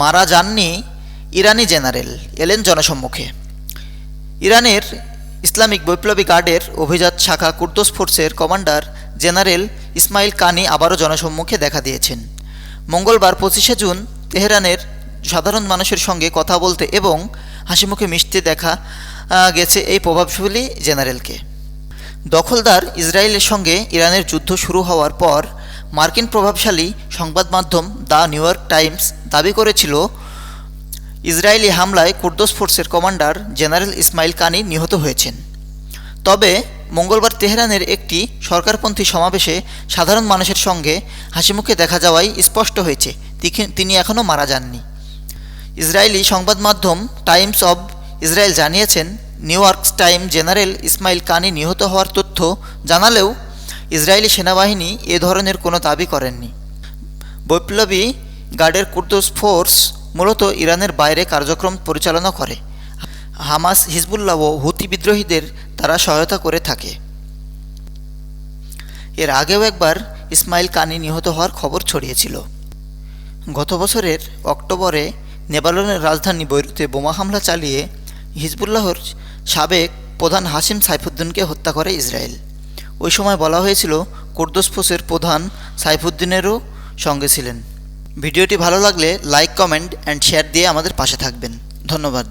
মারা যাননি ইরানি জেনারেল এলেন জনসম্মুখে। ইরানের ইসলামিক বৈপ্লবী গার্ডের অভিজাত শাখা কুর্দোস ফোর্সের কমান্ডার জেনারেল ইসমাইল কানি আবারও জনসম্মুখে দেখা দিয়েছেন। মঙ্গলবার পঁচিশে জুন তেহরানের সাধারণ মানুষের সঙ্গে কথা বলতে এবং হাসিমুখে মিশতে দেখা গেছে এই প্রভাবশালী জেনারেলকে। দখলদার ইসরায়েলের সঙ্গে ইরানের যুদ্ধ শুরু হওয়ার পর মার্কিন প্রভাবশালী সংবাদ মাধ্যম দ্য নিউ ইয়র্ক টাইমস দাবি করেছিল, ইসরায়েলি হামলায় কুর্দোস ফোর্সের কমান্ডার জেনারেল ইসমাইল কানি নিহত হয়েছেন। তবে, মঙ্গলবার তেহরানের একটি সরকারপন্থী সমাবেশে সাধারণ মানুষের সঙ্গে হাসিমুখে দেখা যাওয়াই স্পষ্ট হয়েছে তিনি এখনও মারা যাননি। ইসরায়েলি সংবাদ মাধ্যম টাইমস অব ইসরায়েল জানিয়েছেন, New York Time general Ismail Qaani নিহত হওয়ার তথ্য জানালেও ইসরায়েলি সেনাবাহিনী এ ধরনের কোনো দাবি করেননি। বৈপ্লবী গার্ডের কুর্দোস ফোর্স মূলত ইরানের বাইরে কার্যক্রম পরিচালনা করে। হামাস, হিজবুল্লাহ ও হুতি বিদ্রোহীদের তারা সহায়তা করে থাকে। এর আগেও একবার ইসমাইল কানি নিহত হওয়ার খবর ছড়িয়েছিল। গত বছরের অক্টোবরে নেপালের রাজধানী বৈরুতে বোমা হামলা চালিয়ে হিজবুল্লাহর সাবেক প্রধান হাসিম সাইফুদ্দিনকে হত্যা করে ইসরায়েল। ওই সময় বলা হয়েছিল, কুর্দোস ফোসের প্রধান সাইফুদ্দিনেরও সঙ্গে ছিলেন। ভিডিওটি ভালো লাগলে লাইক, কমেন্ট অ্যান্ড শেয়ার দিয়ে আমাদের পাশে থাকবেন। ধন্যবাদ।